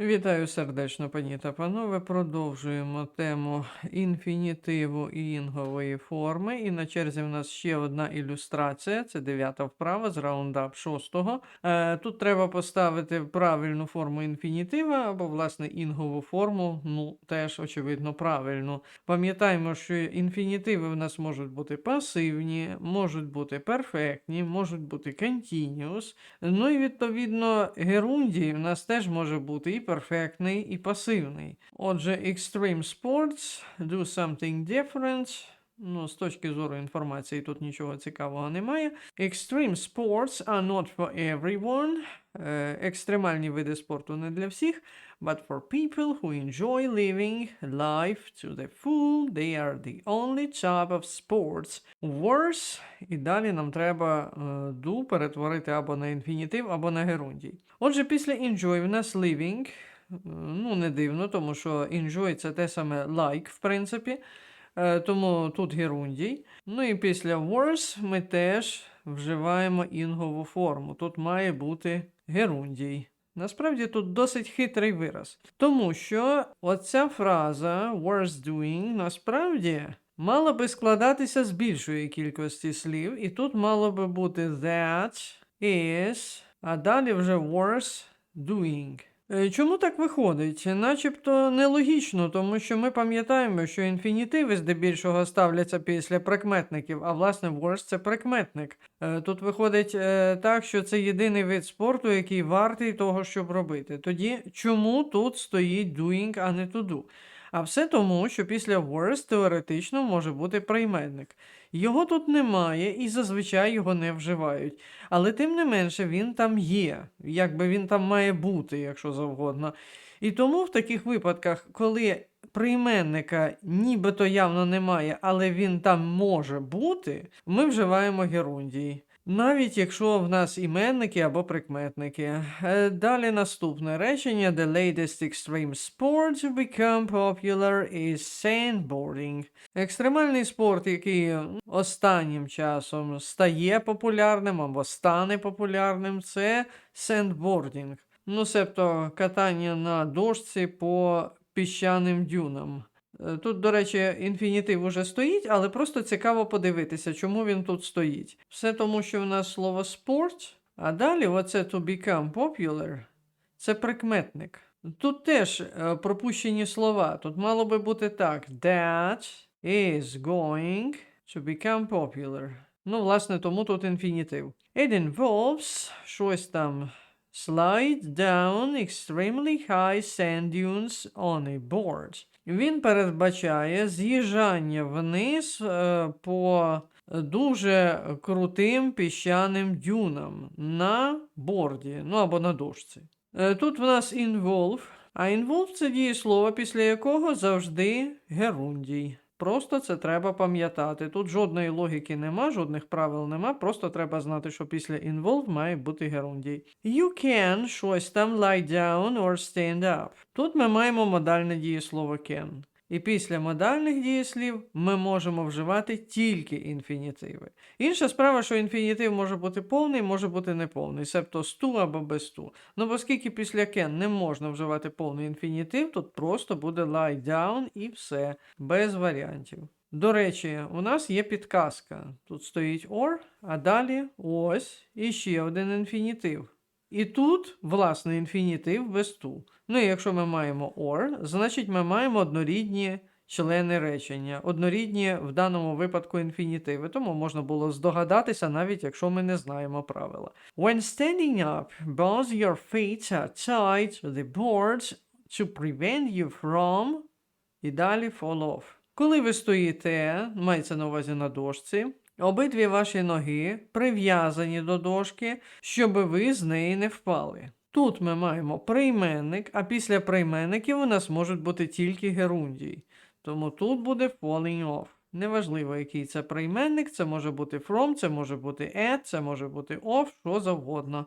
Вітаю сердечно, пані та панове. Продовжуємо тему інфінітиву і інгової форми. І на черзі в нас ще одна ілюстрація. Це дев'ята вправа з раундап шостого. Е, тут треба поставити правильну форму інфінітива або, власне, інгову форму, ну, теж, очевидно, правильну. Пам'ятаємо, що інфінітиви в нас можуть бути пасивні, можуть бути перфектні, можуть бути continuous. Ну і відповідно герундій в нас теж може бути і перфектний, і пасивний. Отже, extreme sports, do something different. Ну, з точки зору інформації тут нічого цікавого немає. Extreme sports are not for everyone. Е, екстремальні види спорту не для всіх, but for people who enjoy living life to the full, they are the only type of sports. Worse, і далі нам треба е, do перетворити або на інфінітив, або на герундій. Отже, після enjoy в нас living. Е, Ну, не дивно, тому що enjoy це те саме like, в принципі. Е, Тому тут герундій. Ну і після worse ми теж вживаємо інгову форму. Тут має бути герундій. Насправді тут досить хитрий вираз. Тому що оця фраза worse doing насправді мала би складатися з більшої кількості слів, і тут мало би бути that is, а далі вже worse doing. Е, Чому так виходить? Начебто нелогічно, тому що ми пам'ятаємо, що інфінітиви здебільшого ставляться після прикметників, а власне Ворс – це прикметник. Е, Тут виходить е, так, що це єдиний вид спорту, який вартий того, щоб робити. Тоді чому тут стоїть doing, а не to do? А все тому, що після worse теоретично може бути прийменник. Його тут немає і зазвичай його не вживають. Але тим не менше він там є, якби він там має бути, якщо завгодно. І тому в таких випадках, коли прийменника нібито явно немає, але він там може бути, ми вживаємо герундій. Навіть якщо в нас іменники або прикметники. Е, Далі наступне речення: The latest extreme sport to become popular is sandboarding. Екстремальний спорт, який останнім часом стає популярним або стане популярним, це сендбордінг. Ну, себто катання на дошці по піщаним дюнам. Е, Тут, до речі, інфінітив уже стоїть, але просто цікаво подивитися, чому він тут стоїть. Все тому, що в нас слово sport, а далі оце to become popular це прикметник. Тут теж е, пропущені слова. Тут мало би бути так: That is going to become popular. Ну, власне, тому тут інфінітив. It involves щось там. Slide down extremely high sand dunes on a board. Він передбачає з'їжджання вниз е, по дуже крутим піщаним дюнам на борді, ну або на дошці. Е, Тут в нас involve, а involve це дієслово, після якого завжди герундій. Просто це треба пам'ятати. Тут жодної логіки нема, жодних правил нема, просто треба знати, що після involve має бути герундій. You can щось там lie down or stand up. Тут ми маємо модальне дієслово can. І після модальних дієслів ми можемо вживати тільки інфінітиви. Інша справа, що інфінітив може бути повний, може бути неповний, себто з ту або без ту. Ну, оскільки після can не можна вживати повний інфінітив, тут просто буде lie down і все, без варіантів. До речі, у нас є підказка. Тут стоїть or, а далі ось і ще один інфінітив. І тут, власне, інфінітив без ту. Ну і якщо ми маємо or, значить ми маємо однорідні члени речення, однорідні в даному випадку інфінітиви, тому можна було здогадатися, навіть якщо ми не знаємо правила. When standing up, both your feet are tied to the boards to prevent you from і далі fall off. Коли ви стоїте, мається на увазі на дошці, обидві ваші ноги прив'язані до дошки, щоб ви з неї не впали. Тут ми маємо прийменник, а після прийменників у нас можуть бути тільки герундії. Тому тут буде falling off. Неважливо, який це прийменник, це може бути from, це може бути at, це може бути off, що завгодно.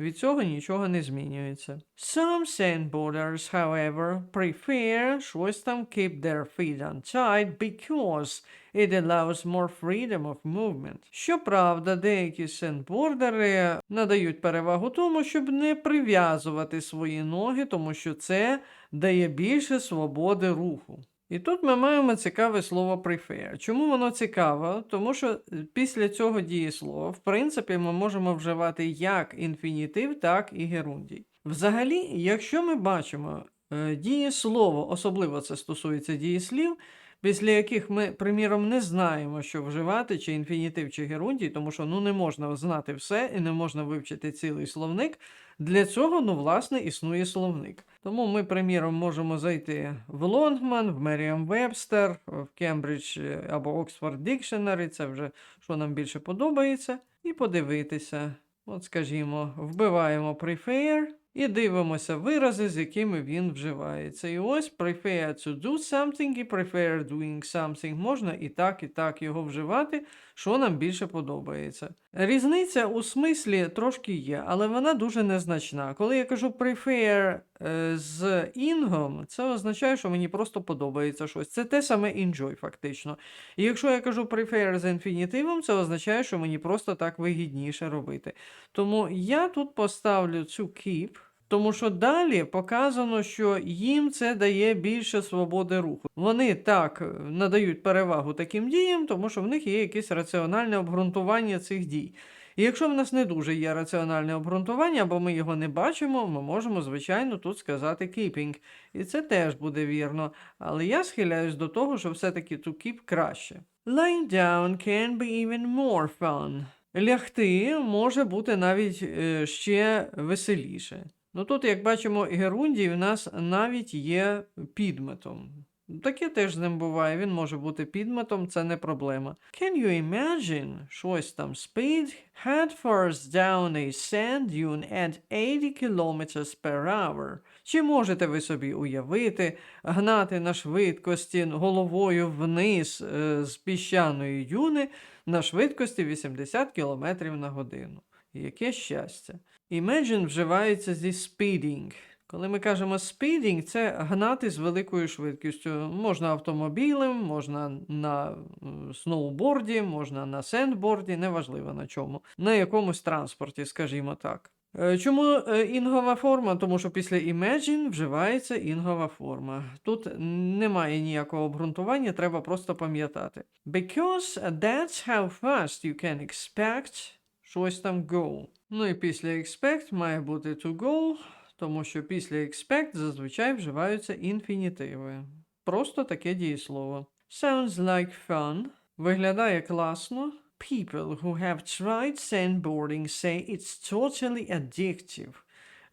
Від цього нічого не змінюється. Some sandboarders, however, prefer щось там keep their feet untied because it allows more freedom of movement. Щоправда, деякі сендбордери надають перевагу тому, щоб не прив'язувати свої ноги, тому що це дає більше свободи руху. І тут ми маємо цікаве слово prefer. Чому воно цікаво? Тому що е, після цього дієслова, в принципі, ми можемо вживати як інфінітив, так і герундій. Взагалі, якщо ми бачимо е, дієслово, особливо це стосується дієслів, після яких ми, приміром, не знаємо, що вживати, чи інфінітив, чи герундій, тому що ну, не можна знати все і не можна вивчити цілий словник. Для цього, ну, власне, існує словник. Тому ми, приміром, можемо зайти в Лонгман, в Merriam-Webster, в Cambridge е, або Oxford Dictionary, це вже що нам більше подобається, і подивитися. От, скажімо, вбиваємо prefer і дивимося вирази, з якими він вживається. І ось prefer to do something і prefer doing something. Можна і так, і так його вживати, що нам більше подобається. Різниця у смислі трошки є, але вона дуже незначна. Коли я кажу prefer е, з інгом, це означає, що мені просто подобається щось. Це те саме enjoy, фактично. І якщо я кажу prefer з інфінітивом, це означає, що мені просто так вигідніше робити. Тому я тут поставлю цю keep. Тому що далі показано, що їм це дає більше свободи руху. Вони так е, надають перевагу таким діям, тому що в них є якесь раціональне обґрунтування цих дій. І якщо в нас не дуже є раціональне обґрунтування, або ми його не бачимо, ми можемо, звичайно, тут сказати keeping. І це теж буде вірно. Але я схиляюсь до того, що все-таки to keep краще. Lying down can be even more fun. Лягти може бути навіть е, ще веселіше. Ну тут, як бачимо, Герундій в нас навіть є підметом. Таке теж з ним буває, він може бути підметом, це не проблема. Can you imagine? Щось там speed head first down a sand dune at 80 km per hour. Чи можете ви собі уявити гнати на швидкості головою вниз е, з піщаної дюни на швидкості 80 км на годину? Яке щастя! Imagine вживається зі speeding. Коли ми кажемо speeding, це гнати з великою швидкістю. Можна автомобілем, можна на сноуборді, можна на сендборді, неважливо на чому, на якомусь транспорті, скажімо так. Е, Чому е, інгова форма? Тому що після imagine вживається інгова форма. Тут немає ніякого обґрунтування, треба просто пам'ятати. Because that's how fast you can expect щось там go. Ну і після expect має бути to go, тому що після expect зазвичай вживаються інфінітиви. Просто таке дієслово. Sounds like fun. Виглядає класно. People who have tried sandboarding say it's totally addictive.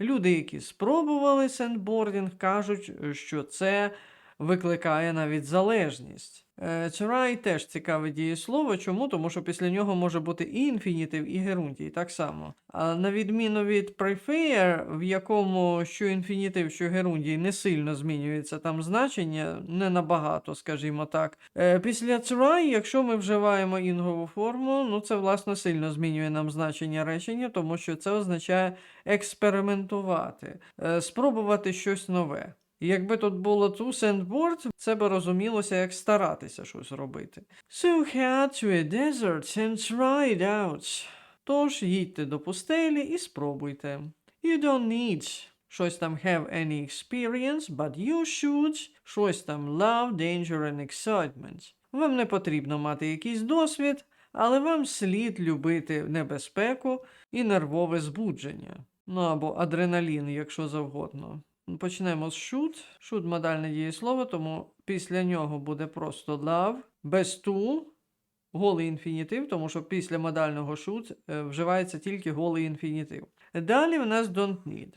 Люди, які спробували сендбордінг, кажуть, що це викликає навіть залежність. Е, Try теж цікаве дієслово. Чому? Тому що після нього може бути і інфінітив, і герундій, так само. А на відміну від prefer, в якому що інфінітив, що герундій не сильно змінюється там значення, не набагато, скажімо так. Е, Після try, якщо ми вживаємо інгову форму, ну це власне сильно змінює нам значення речення, тому що це означає експериментувати, е, спробувати щось нове. Якби тут було to sandboard, це би розумілося, як старатися щось робити. So head to a desert and try it out. Тож їдьте до пустелі і спробуйте. You don't need щось там have any experience, but you should щось там love, danger and excitement. Вам не потрібно мати якийсь досвід, але вам слід любити небезпеку і нервове збудження. Ну або адреналін, якщо завгодно. Почнемо з should. Should модальне дієслово, тому після нього буде просто love. Без to голий інфінітив, тому що після модального should е, вживається тільки голий інфінітив. Далі в нас don't need.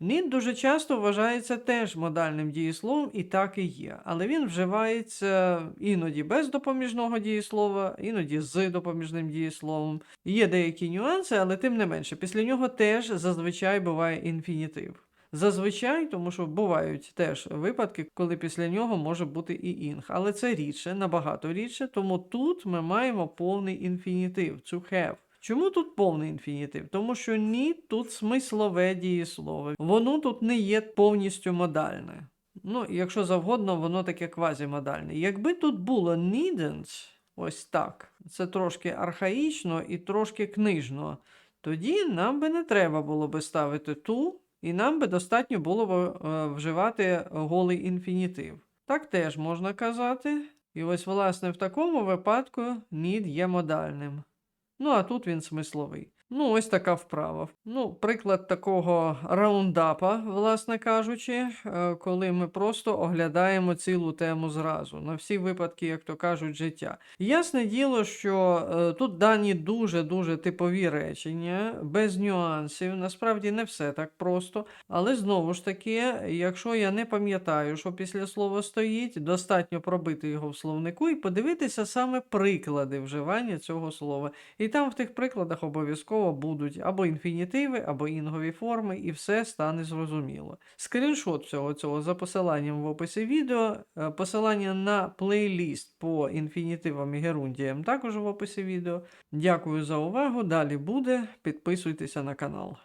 Need дуже часто вважається теж модальним дієсловом, і так і є. Але він вживається іноді без допоміжного дієслова, іноді з допоміжним дієсловом. Є деякі нюанси, але тим не менше, після нього теж зазвичай буває інфінітив. Зазвичай, тому що бувають теж випадки, коли після нього може бути і інг, але це рідше, набагато рідше, тому тут ми маємо повний інфінітив to have. Чому тут повний інфінітив? Тому що need тут смислове дієслово. Воно тут не є повністю модальне. Ну, якщо завгодно, воно таке квазімодальне. Якби тут було needn't, ось так, це трошки архаїчно і трошки книжно, тоді нам би не треба було би ставити ту, і нам би достатньо було б е, вживати голий інфінітив. Так теж можна казати. І ось, власне, в такому випадку need є модальним. Ну, а тут він смисловий. Ну, ось така вправа. Ну, приклад такого раундапа, власне кажучи, е, коли ми просто оглядаємо цілу тему зразу, на всі випадки, як то кажуть, життя. Ясне діло, що е, тут дані дуже-дуже типові речення, без нюансів. Насправді не все так просто. Але знову ж таки, якщо я не пам'ятаю, що після слова стоїть, достатньо пробити його в словнику і подивитися саме приклади вживання цього слова. І там в тих прикладах обов'язково будуть або інфінітиви, або інгові форми, і все стане зрозуміло. Скріншот всього цього за посиланням в описі відео, е, посилання на плейліст по інфінітивам і герундіям також в описі відео. Дякую за увагу. Далі буде. Підписуйтеся на канал.